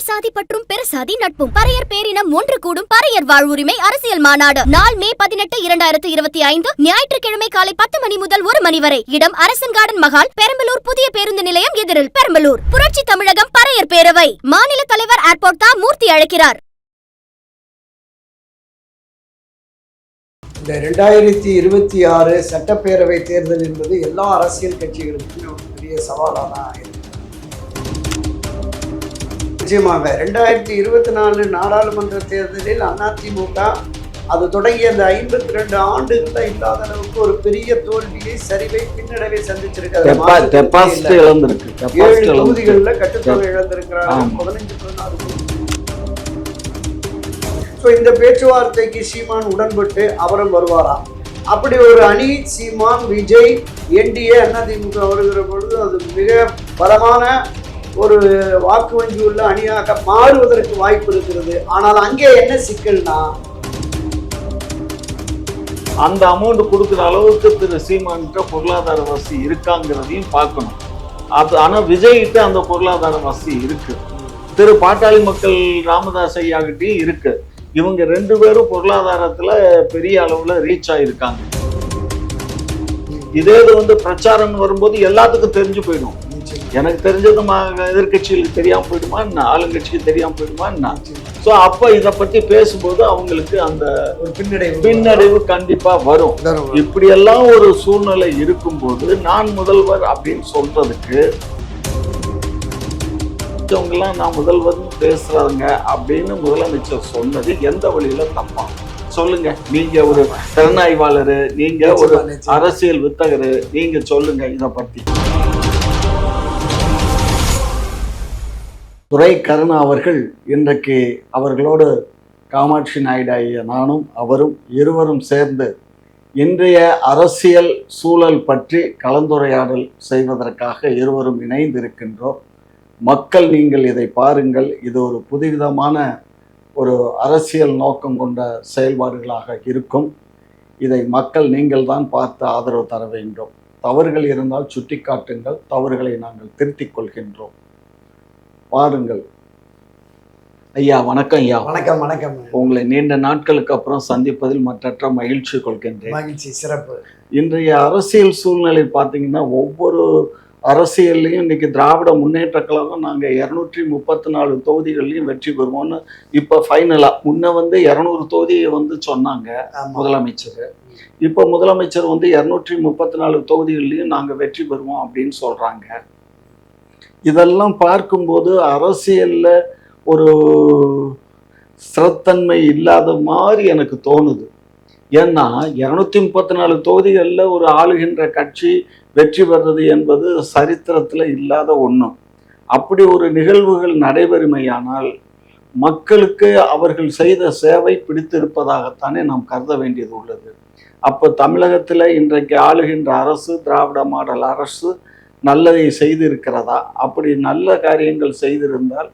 உயர் சாதி பற்றும் பெருசாதி நட்பும். பறையர் பேரினம் ஒன்று கூடும். பறையர் வாழ்வுரிமை அரசியல் மாநாடு. நாள் மே பதினெட்டு இரண்டாயிரத்து இருபத்தி ஐந்து ஞாயிற்றுக்கிழமை காலை பத்து மணி முதல் ஒரு மணி வரை. இடம் அரசன் கார்டன் மகால் பெரம்பலூர் புதிய பேருந்து நிலையம் எதிரில். பெரம்பலூர். புரட்சி தமிழகம் பறையர் பேரவை. மாநில தலைவர் ஏர்போர்ட் தா மூர்த்தி அழைக்கிறார். இந்த ரெண்டாயிரத்தி இருபத்தி ஆறு சட்டப்பேரவை தேர்தல் என்பது எல்லா அரசியல் கட்சிகளுக்குமே ஒரு பெரிய சவாலாக தான் இருக்கு நிச்சயமாக. ரெண்டாயிரத்தி இருபத்தி நாலு நாடாளுமன்ற தேர்தலில் அதிமுக அது தொடங்கி அந்த ஐம்பத்தி ரெண்டு ஆண்டுகள்ல இல்லாத அளவுக்கு ஒரு பெரிய தோல்வியை சரிவை பின்னடைவை இழந்திருக்கு. ஏழு தொகுதிகளில் கட்டுத்தொகை இழந்திருக்கிறாங்க. பதினஞ்சு பதினாறு ஸோ இந்த பேச்சுவார்த்தைக்கு சீமான் உடன்பட்டு அவரும் வருவாராம் அப்படி ஒரு அணி சீமான் விஜய் என்டிஏ அதிமுக வருகிற பொழுது அது மிக பலமான ஒரு வாக்கு வங்கி உள்ள அணியாக மாறுவதற்கு வாய்ப்பு இருக்கிறது. ஆனால் அங்கே என்ன சிக்கல்னா அந்த அமௌண்ட் கொடுக்குற அளவுக்கு திரு சீமான்கிட்ட பொருளாதார வசதி இருக்காங்கிறதையும் பார்க்கணும். அது ஆனால் விஜய்கிட்ட அந்த பொருளாதார வசதி இருக்கு. திரு பாட்டாளி மக்கள் ராமதாஸ் ஐயாகிட்டையும் இருக்கு. இவங்க ரெண்டு பேரும் பொருளாதாரத்துல பெரிய அளவுல ரீச் ஆயிருக்காங்க. இதே இது வந்து பிரச்சாரம்னு வரும்போது எல்லாத்துக்கும் தெரிஞ்சு போயிடும். எனக்கு தெரிஞ்சது ம- எதிர்க்கட்சிகளுக்கு தெரியாம போயிடுமா? என்ன? ஆளுங்கட்சிக்கு தெரியாம போயிடுமா? என்ன? ஸோ அப்ப இதை பத்தி பேசும்போது அவங்களுக்கு அந்த ஒரு பின்னடைவு பின்னடைவு கண்டிப்பா வரும். இப்படியெல்லாம் ஒரு சூழ்நிலை இருக்கும்போது நான் முதல்வர் அப்படின்னு சொல்றதுக்கு எல்லாம் நான் முதல்வர்னு பேசுறாங்க அப்படின்னு முதலமைச்சர் சொன்னது எந்த வழியில தப்பா? சொல்லுங்க. நீங்க ஒரு திறனாய்வாளரு நீங்க ஒரு. அரசியல் வித்தகரு நீங்க சொல்லுங்க இத பத்தி. துரை கருணா அவர்கள் இன்றைக்கு அவர்களோடு காமாட்சி நாயுடாகிய நானும் அவரும் இருவரும் சேர்ந்து இன்றைய அரசியல் சூழல் பற்றி கலந்துரையாடல் செய்வதற்காக இருவரும் இணைந்திருக்கின்றோம். மக்கள் நீங்கள் இதை பாருங்கள். இது ஒரு புதுவிதமான ஒரு அரசியல் நோக்கம் கொண்ட செயல்பாடுகளாக இருக்கும். இதை மக்கள் நீங்கள் தான் பார்த்து ஆதரவு தர வேண்டும். தவறுகள் இருந்தால் சுட்டிக்காட்டுங்கள். தவறுகளை நாங்கள் திருத்திக் கொள்கின்றோம். பாருங்கள் ஐயா வணக்கம் ஐயா. வணக்கம் வணக்கம். உங்களை நீண்ட நாட்களுக்கு அப்புறம் சந்திப்பதில் மற்றற்ற மகிழ்ச்சி கொள்கின்றேன். மகிழ்ச்சி சிறப்பு. இன்றைய அரசியல் சூழ்நிலை பார்த்தீங்கன்னா ஒவ்வொரு அரசியல்லையும் இன்னைக்கு திராவிட முன்னேற்ற கழகம் நாங்கள் இரநூற்றி முப்பத்தி நாலு தொகுதிகள்லையும் வெற்றி பெறுவோம்னு இப்போ ஃபைனலாக முன்ன வந்து இரநூறு தொகுதியை வந்து சொன்னாங்க. முதலமைச்சர். இப்போ முதலமைச்சர் வந்து இரநூற்றி முப்பத்தி நாலு தொகுதிகள்லையும் நாங்கள் வெற்றி பெறுவோம் அப்படின்னு சொல்கிறாங்க இதெல்லாம் பார்க்கும்போது அரசியலில் ஒரு ஸ்திரத்தன்மை இல்லாத மாதிரி எனக்கு தோணுது. ஏன்னா இரநூத்தி முப்பத்தி நாலு தொகுதிகளில் ஒரு ஆளுகின்ற கட்சி வெற்றி பெறுறது என்பது சரித்திரத்தில் இல்லாத ஒன்று அப்படி ஒரு நிகழ்வுகள் நடைபெறுமையானால் மக்களுக்கு அவர்கள் செய்த சேவை பிடித்திருப்பதாகத்தானே நாம் கருத வேண்டியது உள்ளது. அப்போ தமிழகத்தில் இன்றைக்கு ஆளுகின்ற அரசு திராவிட மாடல் அரசு நல்லதை செய்திருக்கிறதா? அப்படி நல்ல காரியங்கள் செய்திருந்தால்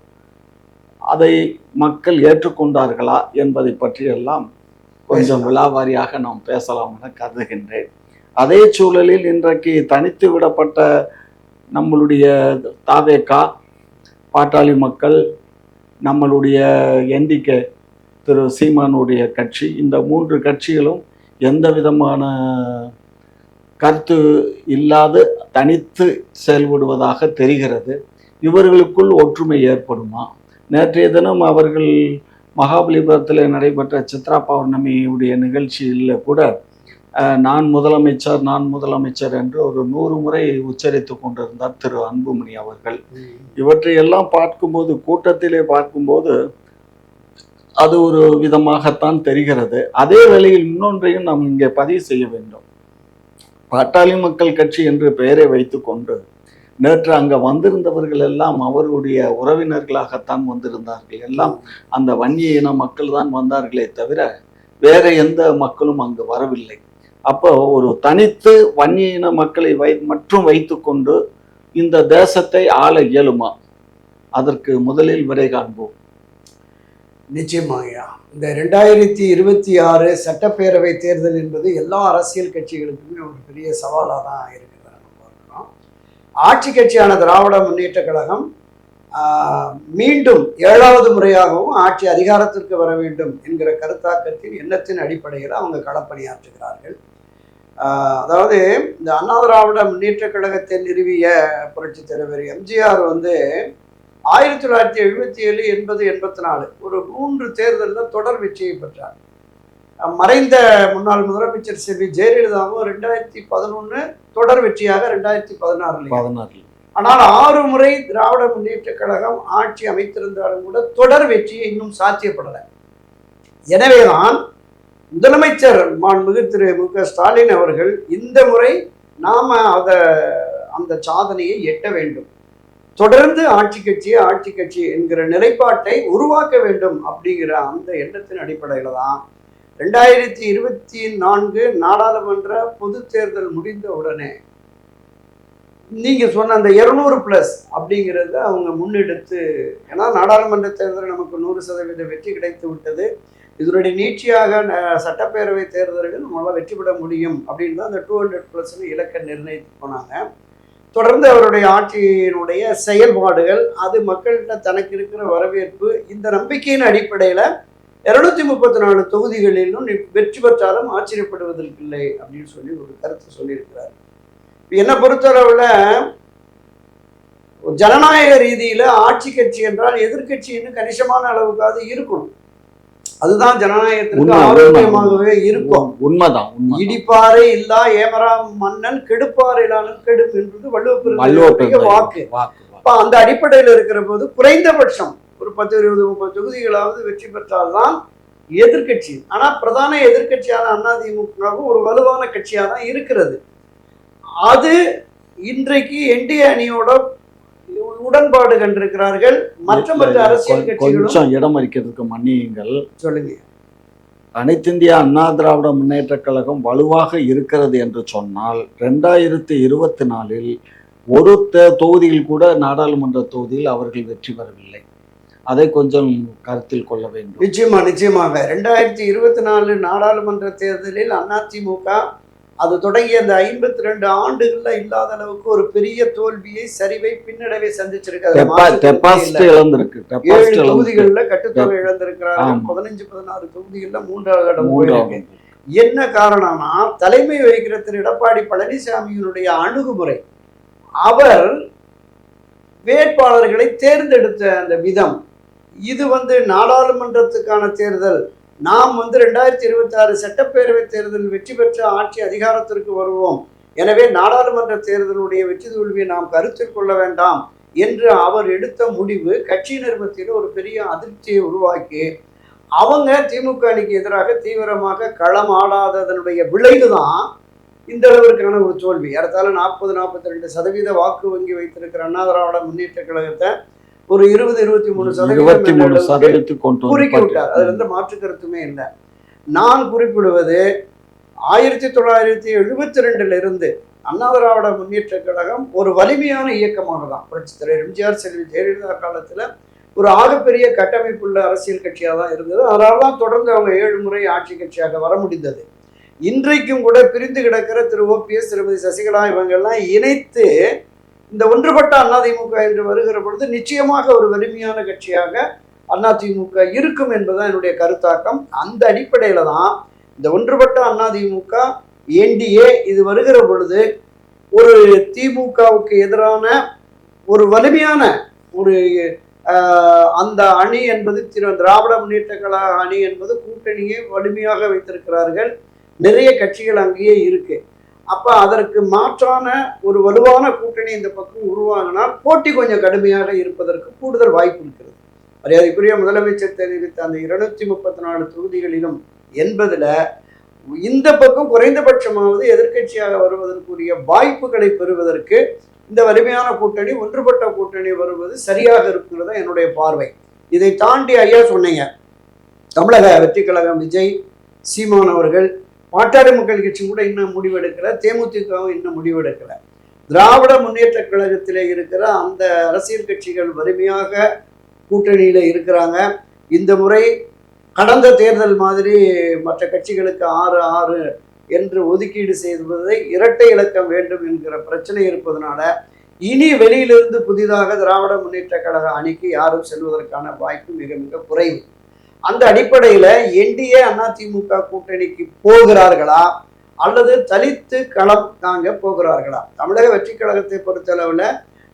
அதை மக்கள் ஏற்றுக்கொண்டார்களா என்பதை பற்றியெல்லாம் கொஞ்சம் விலாவாரியாக நாம் பேசலாம் என கருதுகின்றேன். அதே சூழலில் இன்றைக்கு தனித்து விடப்பட்ட நம்மளுடைய தாவேக்கா பாட்டாளி மக்கள் நம்மளுடைய என்டிகே திரு சீமானுடைய கட்சி இந்த மூன்று கட்சிகளும் எந்த விதமான கருத்து இல்லாது தனித்து செயல்படுவதாக தெரிகிறது. இவர்களுக்குள் ஒற்றுமை ஏற்படுமா? நேற்றைய தினம் அவர்கள் மகாபலிபுரத்தில் நடைபெற்ற சித்ரா பௌர்ணமியுடைய நிகழ்ச்சியில் கூட நான் முதலமைச்சர் நான் முதலமைச்சர் என்று ஒரு நூறு முறை உச்சரித்து கொண்டிருந்தார் திரு அன்புமணி அவர்கள். இவற்றையெல்லாம் பார்க்கும்போது கூட்டத்திலே பார்க்கும்போது அது ஒரு விதமாகத்தான் தெரிகிறது. அதே வேளையில் இன்னொன்றையும் நாம் இங்கே பதிவு செய்ய வேண்டும். பாட்டாளி மக்கள் கட்சி என்று பெயரை வைத்துக்கொண்டு நேற்று அங்க வந்திருந்தவர்கள் எல்லாம் அவருடைய உறவினர்களாகத்தான் வந்திருந்தார்கள். எல்லாம் அந்த வன்னிய இன மக்கள் தான் வந்தார்களே தவிர வேற எந்த மக்களும் அங்கு வரவில்லை. அப்போ ஒரு தனித்து வன்னிய இன மக்களை வை மட்டும் வைத்துக்கொண்டு இந்த தேசத்தை ஆள இயலுமா? அதற்கு முதலில் விடை காண்போம். நிச்சயமாங்கய்யா இந்த ரெண்டாயிரத்தி இருபத்தி ஆறு சட்டப்பேரவை தேர்தல் என்பது எல்லா அரசியல் கட்சிகளுக்குமே ஒரு பெரிய சவாலாக தான் இருக்கிறத நம்ம பார்க்குறோம். ஆட்சி கட்சியான திராவிட முன்னேற்ற கழகம் மீண்டும் ஏழாவது முறையாகவும் ஆட்சி அதிகாரத்திற்கு வர வேண்டும் என்கிற கருத்தாக்கத்தின் எண்ணத்தின் அடிப்படையில் அவங்க களப்பணியாற்றுகிறார்கள். அதாவது இந்த அண்ணா திராவிட முன்னேற்ற கழகத்தை நிறுவிய புரட்சித் தலைவர் எம்ஜிஆர் வந்து ஆயிரத்தி தொள்ளாயிரத்தி எழுபத்தி ஏழு எண்பது எண்பத்தி நாலு. ஒரு மூன்று தேர்தலில் தொடர் வெற்றியை பெற்றார். மறைந்த முன்னாள் முதலமைச்சர் செல்வி ஜெயலலிதாவும் ரெண்டாயிரத்தி பதினொன்று தொடர் வெற்றியாக ரெண்டாயிரத்தி பதினாறுல பதினாறு ஆனால் ஆறு முறை திராவிட முன்னேற்ற கழகம் ஆட்சி அமைத்திருந்தாலும் கூட தொடர் வெற்றியை இன்னும் சாத்தியப்படலை. எனவேதான் முதலமைச்சர் மாண்புமிகு திரு மு க ஸ்டாலின் அவர்கள் இந்த முறை நாம அத அந்த சாதனையை எட்ட வேண்டும். தொடர்ந்து ஆட்சி கட்சி ஆட்சி கட்சி என்கிற நிலைப்பாட்டை உருவாக்க வேண்டும் அப்படிங்கிற அந்த எண்ணத்தின் அடிப்படையில் தான் ரெண்டாயிரத்தி இருபத்தி நான்கு நாடாளுமன்ற பொது தேர்தல் முடிந்த உடனே நீங்க சொன்ன அந்த இருநூறு பிளஸ் அப்படிங்கிறத அவங்க முன்னெடுத்து ஏன்னா நாடாளுமன்ற தேர்தல் நமக்கு நூறு சதவீத வெற்றி கிடைத்து விட்டது. இதனுடைய நீட்சியாக சட்டப்பேரவை தேர்தல்கள் நம்மளால் வெற்றி பெற முடியும் அப்படின்னு தான் அந்த டூ ஹண்ட்ரட் ப்ளஸ்னு இலக்கை நிர்ணயித்து போனாங்க. தொடர்ந்து அவருடைய ஆட்சியினுடைய செயல்பாடுகள் அது மக்கள்கிட்ட தனக்கு இருக்கிற வரவேற்பு இந்த நம்பிக்கையின் அடிப்படையில் இருநூத்தி முப்பத்தி நாலு தொகுதிகளிலும் வெற்றி பெற்றாலும் ஆச்சரியப்படுவதற்கில்லை அப்படின்னு சொல்லி ஒரு கருத்து சொல்லியிருக்கிறார். இப்ப என்னை பொறுத்தளவில் ஜனநாயக ரீதியில ஆட்சி கட்சி என்றால் எதிர்கட்சின்னு கணிசமான அளவுக்காவது இருக்கணும். அதுதான் ஜனநாயகத்திற்கு. ஆரோக்கியமாகவே இருக்கும். உண்மைதான் உண்மை இடிப்பாறை இல்லா ஏமராம் மன்னன் கெடுப்பாறையிலானும் கெடும் என்பது வள்ளுவ வள்ளுவ பெருந்தகையுடைய வாக்கு. அப்ப அந்த அடிப்படையில் இருக்கிற போது குறைந்தபட்சம் ஒரு பத்து இருபது முப்பது தொகுதிகளாவது வெற்றி பெற்றால்தான் எதிர்க்கட்சி. ஆனா பிரதான எதிர்க்கட்சியான அதிமுகவும் ஒரு வலுவான கட்சியா தான் இருக்கிறது. அது இன்றைக்கு என்டிஏ அணியோட உடன்பாடு கண்டிருக்கிறார்கள். மற்ற மற்ற அரசியல் கொஞ்சம் இடம் அளிக்கிறதுக்கு மன்னியுங்கள். சொல்லுங்க. அனைத்திந்திய அண்ணா திராவிட முன்னேற்றக் கழகம் வலுவாக இருக்கிறது என்று சொன்னால் ரெண்டாயிரத்தி இருபத்தி நாலில் ஒரு தொகுதியில் கூட நாடாளுமன்ற தொகுதியில் அவர்கள் வெற்றி பெறவில்லை. அதை கொஞ்சம் கருத்தில் கொள்ள வேண்டும். நிச்சயமா நிச்சயமாக. ரெண்டாயிரத்தி இருபத்தி நாலு நாடாளுமன்ற தேர்தலில் அதிமுக அது தொடங்கிய அந்த ஐம்பத்தி ரெண்டு ஆண்டுகள்ல இல்லாத அளவுக்கு ஒரு பெரிய தோல்வியை சரிவை பின்னடைவை சந்திச்சிருக்கு. அதுல மாற்று கருத்தே டெபாசிட் இல்லை. இழந்திருக்கு. ஏழு தொகுதிகள்ல கட்டுத்தொகை இழந்திருக்கிறார்கள். ஆமா. பதினஞ்சு பதினாறு தொகுதிகள்ல மூன்றாவது இடம் போயிருக்கு. என்ன காரணம்னா தலைமை வகிக்கிற திரு எடப்பாடி பழனிசாமியினுடைய அணுகுமுறை. அவர் வேட்பாளர்களை தேர்ந்தெடுத்த அந்த விதம். இது வந்து நாடாளுமன்றத்துக்கான தேர்தல். நாம் வந்து ரெண்டாயிரத்தி இருபத்தி ஆறு சட்டப்பேரவை தேர்தலில் வெற்றி பெற்ற ஆட்சி அதிகாரத்திற்கு வருவோம். எனவே நாடாளுமன்ற தேர்தலுடைய வெற்றி தோல்வியை நாம் கருத்தில் கொள்ள வேண்டாம் என்று அவர் எடுத்த முடிவு கட்சி நிறுவனத்தில் ஒரு பெரிய அதிர்ச்சியை உருவாக்கி அவங்க திமுக அணிக்கு எதிராக தீவிரமாக களம் ஆடாததனுடைய விளைவு தான் இந்த அளவிற்கான ஒரு தோல்வி. ஏறத்தாழ நாற்பது நாற்பத்தி ரெண்டு சதவீத வாக்கு வங்கி வைத்திருக்கிற அண்ணா திராவிட முன்னேற்ற கழகத்தை ஒரு இருபது இருபத்தி மூணு சதவீதம் குறுக்கி விட்டார் அதுல எந்த மாற்று கருத்துமே இல்லை. நான் குறிப்பிடுவது ஆயிரத்தி தொள்ளாயிரத்தி எழுபத்தி ரெண்டுல இருந்து அண்ணா திராவிட முன்னேற்ற கழகம் ஒரு வலிமையான இயக்கமாக தான் புரட்சித் தலைவர் எம்ஜிஆர் செல்வி ஜெயலலிதா காலத்துல ஒரு ஆகப்பெரிய கட்டமைப்புள்ள அரசியல் கட்சியாக தான் இருந்தது. அதனால தான் தொடர்ந்து அவங்க ஏழு முறை ஆட்சி கட்சியாக வர முடிந்தது. இன்றைக்கும் கூட பிரிந்து கிடக்கிற திரு. ஓபிஎஸ் திருமதி சசிகலா இவங்கெல்லாம் இணைத்து இந்த ஒன்றுபட்ட அதிமுக என்று வருகிற பொழுது நிச்சயமாக ஒரு வலிமையான கட்சியாக அதிமுக இருக்கும் என்பதுதான் என்னுடைய கருத்தாக்கம். அந்த அடிப்படையில் தான் இந்த ஒன்றுபட்ட அதிமுக என்டிஏ இது வருகிற பொழுது ஒரு திமுகவுக்கு எதிரான ஒரு வலிமையான ஒரு அந்த அணி என்பது திரு திராவிட முன்னேற்ற கழக அணி என்பது கூட்டணியை வலிமையாக வைத்திருக்கிறார்கள். நிறைய கட்சிகள் அங்கேயே இருக்குது அப்ப அதற்கு மாற்றான ஒரு வலுவான கூட்டணி இந்த பக்கம் உருவாகினால் போட்டி கொஞ்சம் கடுமையாக இருப்பதற்கு கூடுதல் வாய்ப்பு இருக்கிறது. மரியாதைக்குரிய முதலமைச்சர் தெரிவித்த அந்த இருநூத்தி முப்பத்தி நாலு தொகுதிகளிலும் என்பதுல இந்த பக்கம் குறைந்தபட்சமாவது எதிர்க்கட்சியாக வருவதற்குரிய வாய்ப்புகளை பெறுவதற்கு இந்த வலிமையான கூட்டணி ஒன்றுபட்ட கூட்டணி வருவது சரியாக இருக்கிறது என்னுடைய பார்வை. இதை தாண்டி ஐயா சொன்னீங்க. தமிழக வெற்றி கழகம் விஜய் சீமான் அவர்கள் பாட்டாளி மக்கள் கட்சி கூட இன்னும் முடிவெடுக்கல தேமுதிகவும் இன்னும் முடிவெடுக்கல. திராவிட முன்னேற்ற கழகத்தில் இருக்கிற அந்த அரசியல் கட்சிகள் வலிமையாக கூட்டணியில் இருக்கிறாங்க. இந்த முறை கடந்த தேர்தல் மாதிரி மற்ற கட்சிகளுக்கு ஆறு ஆறு என்று ஒதுக்கீடு செய்வதை இரட்டை இலக்கம் வேண்டும் என்கிற பிரச்சனை இருப்பதனால இனி வெளியிலிருந்து புதிதாக திராவிட முன்னேற்ற கழக அணிக்கு யாரும் செல்வதற்கான வாய்ப்பு மிக மிக குறைவு. அந்த அடிப்படையில என்டிஏ அதிமுக கூட்டணிக்கு போகிறார்களா? அல்லது தலித்து களம் தாங்க போகிறார்களா? தமிழக வெற்றி கழகத்தை பொறுத்தளவில்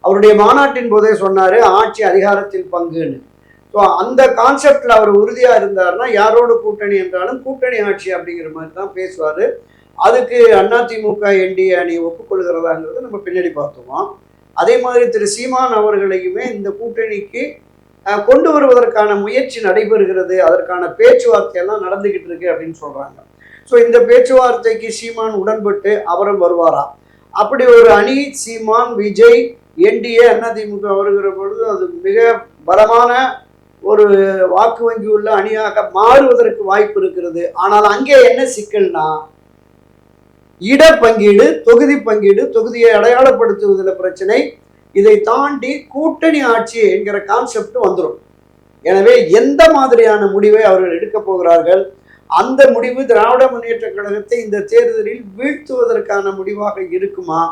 அவருடைய மாநாட்டின் போதே சொன்னாரு ஆட்சி அதிகாரத்தில் பங்குன்னு. ஸோ அந்த கான்செப்டில் அவர் உறுதியாக இருந்தார்னா யாரோட கூட்டணி என்றாலும் கூட்டணி ஆட்சி அப்படிங்கிற மாதிரி தான் பேசுவார். அதுக்கு அதிமுக என்டிஏ அணி ஒப்புக்கொள்கிறதாங்கிறது நம்ம பின்னாடி பார்த்துவோம் அதே மாதிரி திரு சீமான் அவர்களையுமே இந்த கூட்டணிக்கு கொண்டு வருவதற்கான முயற்சி நடைபெறுகிறது. அதற்கான பேச்சுவார்த்தை எல்லாம் நடந்துகிட்டு இருக்கு அப்படின்னு சொல்றாங்க. ஸோ இந்த பேச்சுவார்த்தைக்கு சீமான் உடன்பட்டு அவரும் வருவாரா? அப்படி ஒரு அணி சீமான் விஜய் என்டிஏ அதிமுக வருகிற பொழுது அது மிக பலமான ஒரு வாக்கு வங்கி உள்ள அணியாக மாறுவதற்கு வாய்ப்பு இருக்கிறது. ஆனால் அங்கே என்ன சிக்கல்னா இட பங்கீடு தொகுதி பங்கீடு தொகுதியை அடையாளப்படுத்துவதில் பிரச்சனை இதை தாண்டி கூட்டணி ஆட்சி என்கிற கான்செப்ட் வந்துடும் எனவே எந்த மாதிரியான முடிவை அவர்கள் எடுக்கப் போகிறார்கள்? அந்த முடிவு திராவிட முன்னேற்ற கழகத்தை இந்த தேர்தலில் வீழ்த்துவதற்கான முடிவாக இருக்குமா?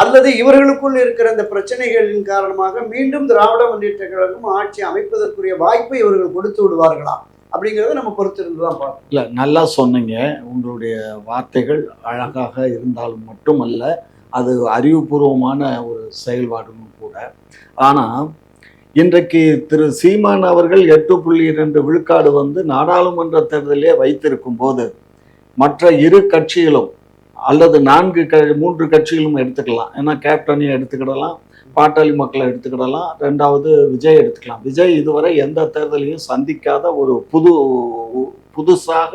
அல்லது இவர்களுக்குள் இருக்கிற இந்த பிரச்சனைகளின் காரணமாக மீண்டும் திராவிட முன்னேற்ற கழகம் ஆட்சி அமைப்பதற்குரிய வாய்ப்பை இவர்கள் கொடுத்து விடுவார்களா? அப்படிங்கிறத நம்ம பொறுத்திருந்து தான் பார்க்கணும். இல்லை நல்லா சொன்னீங்க. உங்களுடைய வார்த்தைகள் அழகாக இருந்தாலும் மட்டுமல்ல அது அறிவுபூர்வமான ஒரு செயல்பாடும் கூட. ஆனால் இன்றைக்கு திரு சீமான் அவர்கள் எட்டு புள்ளி இரண்டு விழுக்காடு வந்து நாடாளுமன்ற தேர்தலே வைத்திருக்கும் போது மற்ற இரு கட்சிகளும் அல்லது நான்கு க மூன்று கட்சிகளும் எடுத்துக்கலாம். ஏன்னா கேப்டனையும் எடுத்துக்கிடலாம் பாட்டாளி மக்களை எடுத்துக்கிடலாம் ரெண்டாவது விஜய் எடுத்துக்கலாம். விஜய் இதுவரை எந்த தேர்தலையும் சந்திக்காத ஒரு புது புதுசாக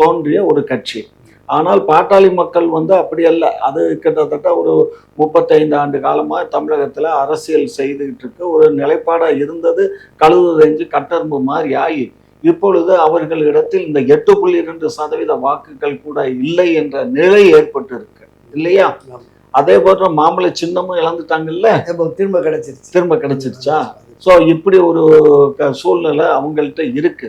தோன்றிய ஒரு கட்சி. ஆனால் பாட்டாளி மக்கள் வந்து அப்படி அல்ல. அது கிட்டத்தட்ட ஒரு முப்பத்தைந்து ஆண்டு காலமாக தமிழகத்தில் அரசியல் செய்துகிட்டு இருக்கு ஒரு நிலைப்பாடாக இருந்தது கழுது தெரிஞ்சு கட்டரும்பு மாதிரி ஆகி இப்பொழுது அவர்களிடத்தில் இந்த எட்டு புள்ளி இரண்டு சதவீத வாக்குகள் கூட இல்லை என்ற நிலை ஏற்பட்டு இருக்கு இல்லையா? அதே போன்ற மாம்பழ சின்னமும் இழந்துட்டாங்கல்ல? இப்போ திரும்ப கிடைச்சிருச்சு. திரும்ப கிடைச்சிருச்சா? ஸோ இப்படி ஒரு சூழ்நிலை அவங்கள்ட்ட இருக்கு.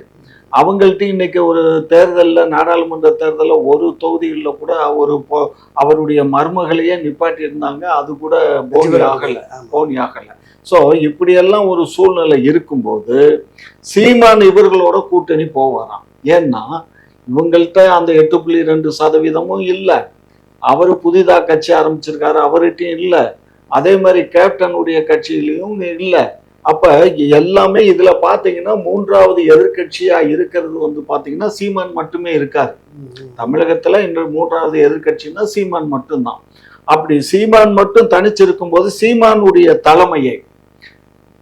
அவங்கள்ட்ட இன்னைக்கு ஒரு தேர்தலில் நாடாளுமன்ற தேர்தலில் ஒரு தொகுதிகளில் கூட ஒரு பொ- அவருடைய மருமகளையே நிப்பாட்டி இருந்தாங்க அது கூட போனி ஆகலை. போனி ஆகலை. ஸோ இப்படியெல்லாம் ஒரு சூழ்நிலை இருக்கும்போது சீமான் இவர்களோட கூட்டணி போவாராம். ஏன்னா இவங்கள்ட்ட அந்த எட்டு புள்ளி ரெண்டு சதவீதமும் இல்லை. அவர் புதிதாக கட்சி ஆரம்பிச்சிருக்காரு அவர்கிட்டயும் இல்லை. அதே மாதிரி கேப்டனுடைய கட்சியிலையும் இல்லை. அப்ப எல்லாமே இதுல பாத்தீங்கன்னா மூன்றாவது எதிர்க்கட்சியா இருக்கிறது வந்து பாத்தீங்கன்னா சீமான் மட்டுமே இருக்காரு. தமிழகத்துல இன்று மூன்றாவது எதிர்க்கட்சின்னா சீமான் மட்டும்தான். அப்படி சீமான் மட்டும் தனிச்சிருக்கும் போது சீமானுடைய தலைமையை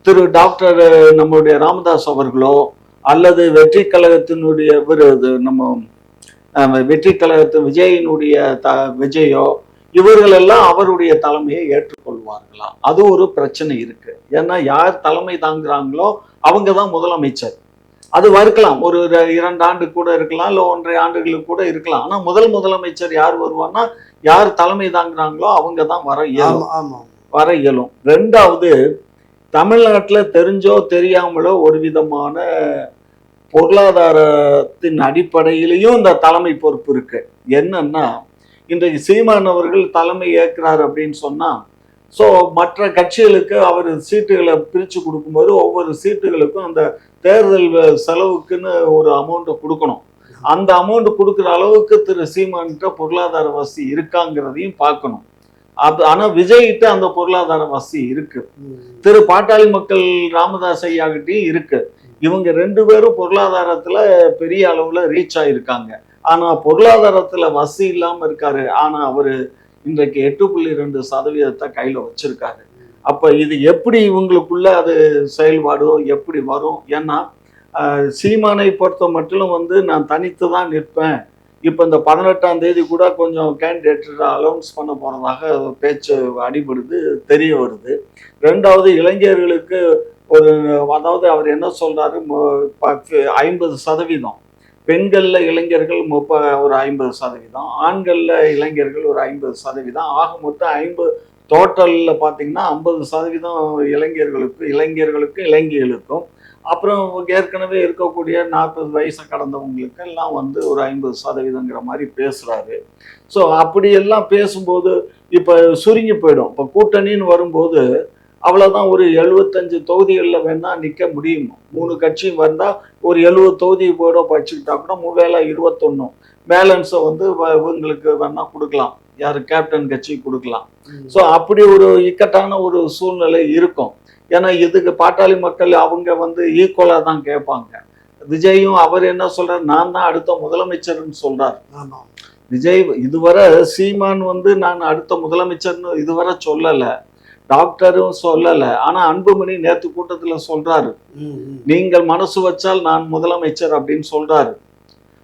திரு டாக்டர் நம்மளுடைய ராமதாஸ் அவர்களோ அல்லது வெற்றி கழகத்தினுடைய விருது நம்ம வெற்றி கழகத்து விஜயினுடைய த விஜயோ இவர்கள் எல்லாம் அவருடைய தலைமையை ஏற்றுக்கொள்வார்களா? அது ஒரு பிரச்சனை இருக்கு. ஏன்னா யார் தலைமை தாங்குறாங்களோ அவங்க தான் முதலமைச்சர். அது இருக்கலாம் ஒரு இரண்டு ஆண்டு கூட இருக்கலாம் இல்லை ஒன்றரை ஆண்டுகளுக்கு கூட இருக்கலாம். ஆனா முதல் முதலமைச்சர் யார் வருவான்னா யார் தலைமை தாங்குறாங்களோ அவங்க தான் வர இயலும். வர இயலும். ரெண்டாவது தமிழ்நாட்டில் தெரிஞ்சோ தெரியாமலோ ஒரு விதமான பொருளாதாரத்தின் அடிப்படையிலையும் இந்த தலைமை பொறுப்பு இருக்கு. என்னன்னா இன்றைக்கு சீமான் அவர்கள் தலைமை ஏற்கிறார் அப்படின்னு சொன்னா ஸோ மற்ற கட்சிகளுக்கு அவர் சீட்டுகளை பிரித்து கொடுக்கும்போது ஒவ்வொரு சீட்டுகளுக்கும் அந்த தேர்தல் செலவுக்குன்னு ஒரு அமௌண்ட்டை கொடுக்கணும். அந்த அமௌண்ட் கொடுக்குற அளவுக்கு திரு சீமான்கிட்ட பொருளாதார வசதி இருக்காங்கிறதையும் பார்க்கணும். அது ஆனா விஜய்கிட்ட அந்த பொருளாதார வசதி இருக்கு. திரு பாட்டாளி மக்கள் ராமதாஸ் ஐயாகிட்டையும் இருக்கு. இவங்க ரெண்டு பேரும் பொருளாதாரத்துல பெரிய அளவுல ரீச் ஆயிருக்காங்க. ஆனா பொருளாதாரத்துல வசதி இல்லாம இருக்காரு. ஆனா அவரு இன்றைக்கு எட்டு புள்ளி ரெண்டு சதவீதத்தை கையில் வச்சிருக்காரு. அப்போ இது எப்படி இவங்களுக்குள்ள அது செயல்பாடோ எப்படி வரும்? ஏன்னா சீமானை பொறுத்த மட்டும் வந்து நான் தனித்து தான் நிற்பேன். இப்போ இந்த பதினெட்டாம் தேதி கூட கொஞ்சம் கேண்டிடேட் அலௌன்ஸ் பண்ண போகிறதாக பேச்சு அடிபடுது தெரிய வருது. ரெண்டாவது இளைஞர்களுக்கு ஒரு அதாவது அவர் என்ன சொல்கிறாரு ஐம்பது சதவீதம். பெண்களில் இளைஞர்கள் முப்ப ஒரு ஐம்பது சதவீதம் ஆண்களில் இளைஞர்கள் ஒரு ஐம்பது சதவீதம். ஆக மொத்தம் ஐம்பது டோட்டலில் பார்த்தீங்கன்னா ஐம்பது சதவீதம் இளைஞர்களுக்கு இளைஞர்களுக்கும் இளைஞர்களுக்கும். அப்புறம் ஏற்கனவே இருக்கக்கூடிய நாற்பது வயசை கடந்தவங்களுக்கு எல்லாம் வந்து ஒரு ஐம்பது சதவீதங்கிற மாதிரி பேசுகிறாரு ஸோ அப்படியெல்லாம் பேசும்போது இப்போ சுருங்கி போயிடும். இப்போ கூட்டணின்னு வரும்போது அவ்வளவுதான் ஒரு எழுபத்தஞ்சு தொகுதிகளில் வேணா நிக்க முடியும். மூணு கட்சியும் வந்தா ஒரு எழுபது தொகுதி போட வச்சுக்கிட்டா கூட மூவேல இருபத்தொன்னும் பேலன்ஸை வந்து இவங்களுக்கு வேணா கொடுக்கலாம். யாரு கேப்டன் கட்சி கொடுக்கலாம். ஸோ அப்படி ஒரு இக்கட்டான ஒரு சூழ்நிலை இருக்கும். ஏன்னா இதுக்கு பாட்டாளி மக்கள் அவங்க வந்து ஈக்குவலா தான் கேட்பாங்க. விஜயும் அவர் என்ன சொல்றாரு? நான் தான் அடுத்த முதலமைச்சர்னு சொல்றாரு. விஜய் இதுவரை சீமான் வந்து நான் அடுத்த முதலமைச்சர்னு இதுவரை சொல்லல. டாக்டரும் சொல்லல. ஆனா அன்புமணி நேத்து கூட்டத்துல சொல்றாரு. நீங்கள் மனசு வச்சால் நான் முதலமைச்சர் அப்படின்னு சொல்றாரு.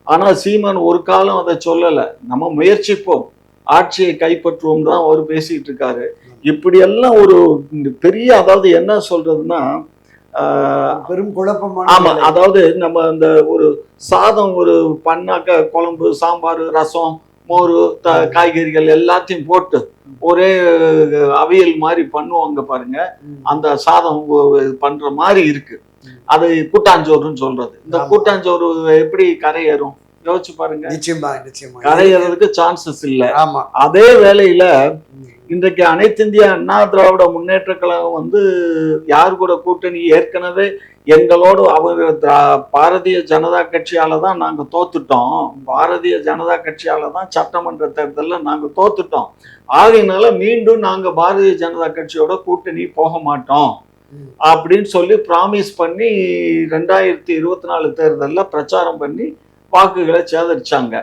ஆனா சீமான் ஒரு காலம் அதை சொல்லல. நம்ம முயற்சிப்போம். ஆட்சியை கைப்பற்றுவோம் தான் அவர் பேசிட்டு இருக்காரு. இப்படியெல்லாம் ஒரு பெரிய அதாவது என்ன சொல்றதுன்னா பெரும் குழப்பமான ஆமா. அதாவது நம்ம அந்த ஒரு சாதம் ஒரு பண்ணாக்க குழம்பு சாம்பார் ரசம் மோர் காய்கறிகள் எல்லாத்தையும் போட்டு ஒரே அவியல் மாதிரி பண்ணுவாங்க பாருங்க. அந்த சாதம் பண்ற மாதிரி இருக்கு. அது கூட்டாஞ்சோறுன்னு சொல்றது. இந்த. கூட்டாஞ்சோறு எப்படி கரையேறும்? யோசிச்சு பாருங்க. நிச்சயமா நிச்சயமா. கரையேறதுக்கு சான்சஸ் இல்ல. ஆமா. அதே வேளையில ம். இன்றைக்கு அனைத்து இந்திய அண்ணா திராவிட முன்னேற்ற கழகம் வந்து யார் கூட கூட்டணி ஏற்கனவே எங்களோடு அவர் பாரதிய ஜனதா கட்சியால தான் நாங்கள் தோத்துட்டோம். பாரதிய ஜனதா கட்சியால தான் சட்டமன்ற தேர்தலில் நாங்கள் தோத்துட்டோம். ஆகையினால மீண்டும் நாங்கள் பாரதிய ஜனதா கட்சியோட கூட்டணி போக மாட்டோம். அப்படின்னு சொல்லி ப்ராமிஸ் பண்ணி ரெண்டாயிரத்தி இருபத்தி நாலு தேர்தலில் பிரச்சாரம் பண்ணி வாக்குகளை சேதரிச்சாங்க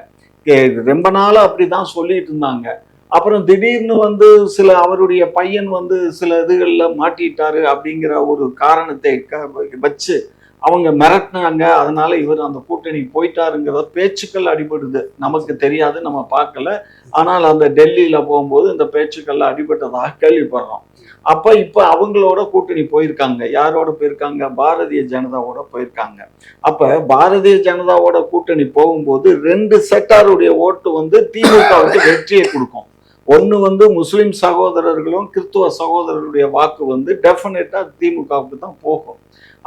ரொம்ப ரொம்ப அப்படி அப்படிதான் சொல்லிட்டு இருந்தாங்க. அப்புறம் திடீர்னு வந்து சில அவருடைய பையன் வந்து சில இதுகளில் மாட்டிட்டாரு அப்படிங்கிற ஒரு காரணத்தை க- வச்சு அவங்க மிரட்டினாங்க. அதனால இவர் அந்த கூட்டணி போயிட்டாருங்கிற பேச்சுக்கள் அடிபடுது. நமக்கு தெரியாது நம்ம பார்க்கல. ஆனால் அந்த டெல்லியில் போகும்போது இந்த பேச்சுக்கள்ல அடிபட்டதாக கேள்விப்படுறோம். அப்போ இப்போ அவங்களோட கூட்டணி போயிருக்காங்க. யாரோட போயிருக்காங்க? பாரதிய ஜனதாவோட போயிருக்காங்க. அப்போ பாரதிய ஜனதாவோட கூட்டணி போகும்போது ரெண்டு செட்டாருடைய ஓட்டு வந்து திமுகவுக்கு வெற்றியை கொடுக்கும். ஒண்ணு வந்து முஸ்லிம் சகோதரர்களும் கிறிஸ்துவ சகோதரருடைய வாக்கு வந்து டெஃபினட்டா திமுகவுக்கு தான் போகும்.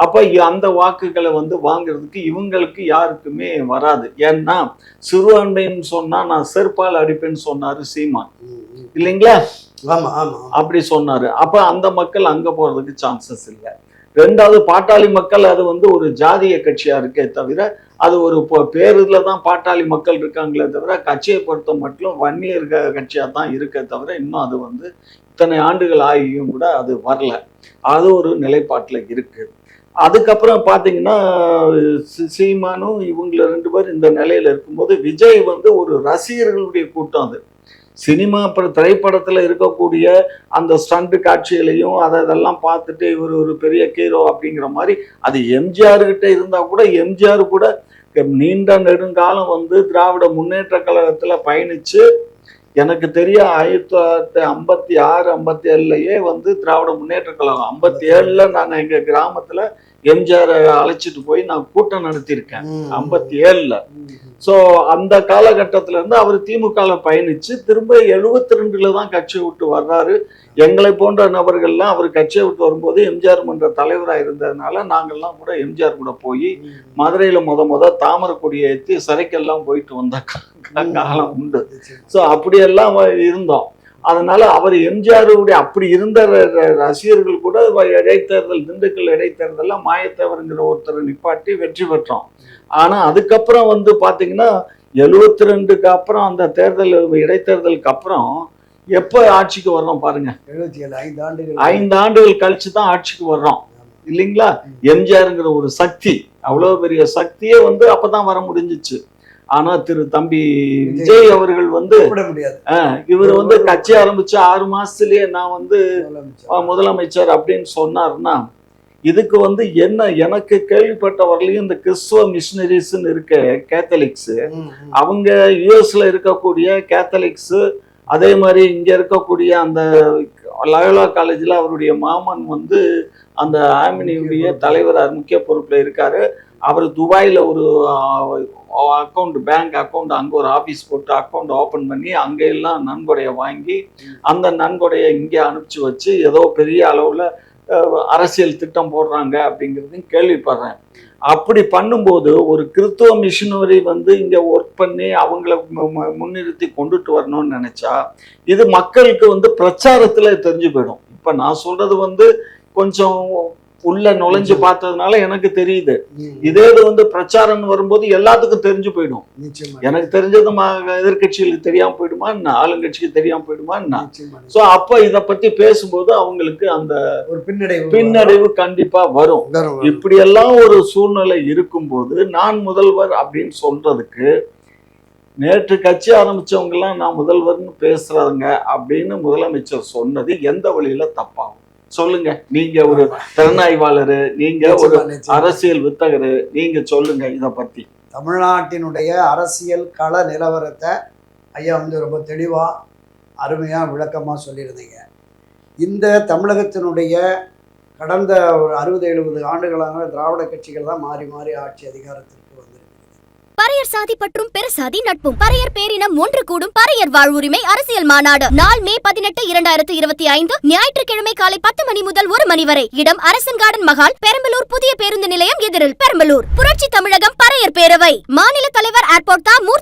அப்ப அந்த வாக்குகளை வந்து வாங்குறதுக்கு இவங்களுக்கு யாருக்குமே வராது. ஏன்னா சிறுபான்மைன்னு சொன்னா நான் செருப்பால் அடிப்பேன்னு சொன்னாரு சீமான். இல்லைங்களா. அப்படி சொன்னாரு. அப்ப அந்த மக்கள் அங்க போறதுக்கு சான்சஸ் இல்லை. ரெண்டாவது பாட்டாளி மக்கள் அது வந்து ஒரு ஜாதிய கட்சியா இருக்கே தவிர அது ஒரு ப- பேருல தான் பாட்டாளி மக்கள் இருக்காங்களே தவிர கட்சியை பொறுத்த மட்டும் வன்னியர் க- தான் இருக்கே தவிர இன்னும் அது வந்து இத்தனை ஆண்டுகள் ஆகியும் கூட அது வரல. அது ஒரு நிலைப்பாட்டில் இருக்குது அதுக்கப்புறம் பார்த்தீங்கன்னா சீமானும் இவங்கள ரெண்டு பேரும் இந்த நிலையில இருக்கும்போது விஜய் வந்து ஒரு ரசிகர்களுடைய கூட்டம் அது. சினிமா அப்புறம் திரைப்படத்தில் இருக்கக்கூடிய அந்த ஸ்டண்ட் காட்சிகளையும் அதை இதெல்லாம் பார்த்துட்டு இவர் ஒரு பெரிய ஹீரோ அப்படிங்கிற மாதிரி அது எம்ஜிஆர் இருந்தால் கூட எம்ஜிஆர் கூட நீண்ட நெடுங்காலம் வந்து திராவிட முன்னேற்ற கழகத்தில் பயணிச்சு எனக்கு தெரிய ஆயிரத்தி தொள்ளாயிரத்தி ஐம்பத்தி ஆறு ஐம்பத்தி ஏழுலயே வந்து திராவிட முன்னேற்ற கழகம் ஐம்பத்தி ஏழுல நான் எங்க கிராமத்துல எம்ஜிஆர் அழைச்சிட்டு போய் நான் கூட்டம் நடத்தியிருக்கேன். ஐம்பத்தி ஏழுல. ஸோ அந்த காலகட்டத்துல இருந்து அவர் திமுகல பயணிச்சு திரும்ப எழுபத்தி ரெண்டுல தான் கட்சியை விட்டு வர்றாரு எங்களை போன்ற நபர்கள்லாம் அவர் கட்சியை விட்டு வரும்போது எம்ஜிஆர் மன்ற தலைவராக இருந்ததுனால நாங்கள்லாம் கூட எம்ஜிஆர் கூட போய். மதுரையில முத முத தாமரை கொடியை ஏற்றி சிறைக்கெல்லாம் போயிட்டு வந்த காலம் உண்டு. ஸோ அப்படியெல்லாம் இருந்தோம் அதனால அவர் எம்ஜிஆருடைய அப்படி இருந்த ரசிகர்கள் கூட இடைத்தேர்தல் திண்டுக்கல் இடைத்தேர்தல்ல மாயத்தேவருங்கிற ஒருத்தரை நிப்பாட்டி வெற்றி பெற்றோம். ஆனா அதுக்கப்புறம் வந்து பாத்தீங்கன்னா எழுபத்தி ரெண்டுக்கு அப்புறம் அந்த தேர்தல் இடைத்தேர்தலுக்கு அப்புறம் எப்ப ஆட்சிக்கு வர்றோம் பாருங்க. எழுபத்தி ஏழு ஐந்து ஆண்டுகள். ஐந்து ஆண்டுகள் கழிச்சு தான் ஆட்சிக்கு வர்றோம். இல்லைங்களா? எம்ஜிஆருங்கிற ஒரு சக்தி அவ்வளவு பெரிய சக்தியே வந்து அப்பதான் வர முடிஞ்சிச்சு. ஆனா திரு தம்பி விஜய் அவர்கள் வந்து இவர் வந்து கட்சி ஆரம்பிச்சு ஆறு மாசத்துலயே நான் வந்து முதலமைச்சர். அப்படின்னு சொன்னாருன்னா இதுக்கு வந்து என்ன எனக்கு கேள்விப்பட்ட வரலையும் இந்த கிறிஸ்துவ மிஷினரிஸ்ன்னு இருக்க கேத்தலிக்ஸ். அவங்க யுஎஸ்ல இருக்கக்கூடிய கேத்தலிக்ஸ் அதே மாதிரி இங்க இருக்கக்கூடிய அந்த லயோலா காலேஜ்ல அவருடைய மாமன் வந்து அந்த ஆமினியுடைய தலைவராக முக்கிய பொறுப்புல இருக்காரு அவர் துபாயில் ஒரு அக்கௌண்ட் பேங்க் அக்கௌண்ட் அங்கே ஒரு ஆஃபீஸ் போட்டு அக்கௌண்ட் ஓப்பன் பண்ணி அங்கெல்லாம் நன்கொடையை வாங்கி அந்த நன்கொடையை இங்கே அனுப்பிச்சு வச்சு ஏதோ பெரிய அளவில் அரசியல் திட்டம் போடுறாங்க அப்படிங்கிறதையும் கேள்விப்படுறேன். அப்படி பண்ணும்போது ஒரு கிறித்துவ மிஷினரி வந்து இங்கே ஒர்க் பண்ணி அவங்கள முன்னிறுத்தி கொண்டுட்டு வரணும்னு நினச்சா இது மக்களுக்கு வந்து பிரச்சாரத்தில் தெரிஞ்சு போயிடும். இப்போ நான் சொல்கிறது வந்து கொஞ்சம் உள்ள நுழைஞ்சு பார்த்ததுனால எனக்கு தெரியுது. இதே இது வந்து பிரச்சாரம்னு வரும்போது எல்லாத்துக்கும் தெரிஞ்சு போயிடும். எனக்கு தெரிஞ்சது எதிர்க்கட்சிகளுக்கு தெரியாம போயிடுமா? என்ன ஆளுங்கட்சிக்கு தெரியாம போயிடுமா? என்ன? சோ அப்ப இத பத்தி பேசும்போது அவங்களுக்கு அந்த ஒரு பின்னடைவு பின்னடைவு கண்டிப்பா வரும். வரும். இப்படியெல்லாம் ஒரு சூழ்நிலை இருக்கும்போது நான் முதல்வர் அப்படின்னு சொல்றதுக்கு நேற்று கட்சி ஆரம்பிச்சவங்க எல்லாம் நான் முதல்வர்னு பேசுறாங்க அப்படின்னு முதலமைச்சர் சொன்னது எந்த வழியில தப்பாகும் சொல்லுங்க. நீங்க ஒரு திறனாய்வாளரு நீங்க ஒரு. அரசியல் வித்தகரு நீங்க சொல்லுங்க இத பத்தி. தமிழ்நாட்டினுடைய அரசியல் கள நிலவரத்தை ஐயா வந்து ரொம்ப தெளிவாக அருமையாக விளக்கமாக சொல்லியிருந்தீங்க. இந்த தமிழகத்தினுடைய கடந்த ஒரு அறுபது எழுபது ஆண்டுகளாக திராவிட கட்சிகள் தான் மாறி மாறி ஆட்சி வந்திருக்கு பறையர் சாதி பற்றும் பெருசாதி நட்பும். பறையர் பேரினம் ஒன்று கூடும். பறையர் வாழ்வுரிமை அரசியல் மாநாடு. நாள் மே பதினெட்டு இரண்டாயிரத்தி இருபத்தி ஐந்து ஞாயிற்றுக்கிழமை காலை பத்து மணி முதல் ஒரு மணி வரை. இடம் அரசன் கார்டன் மகால் பெரம்பலூர் புதிய பேருந்து நிலையம் எதிரில் பெரம்பலூர். புரட்சி தமிழகம் பறையர் பேரவை. மாநில தலைவர் ஏர்போர்ட் தா. மூர்த்தி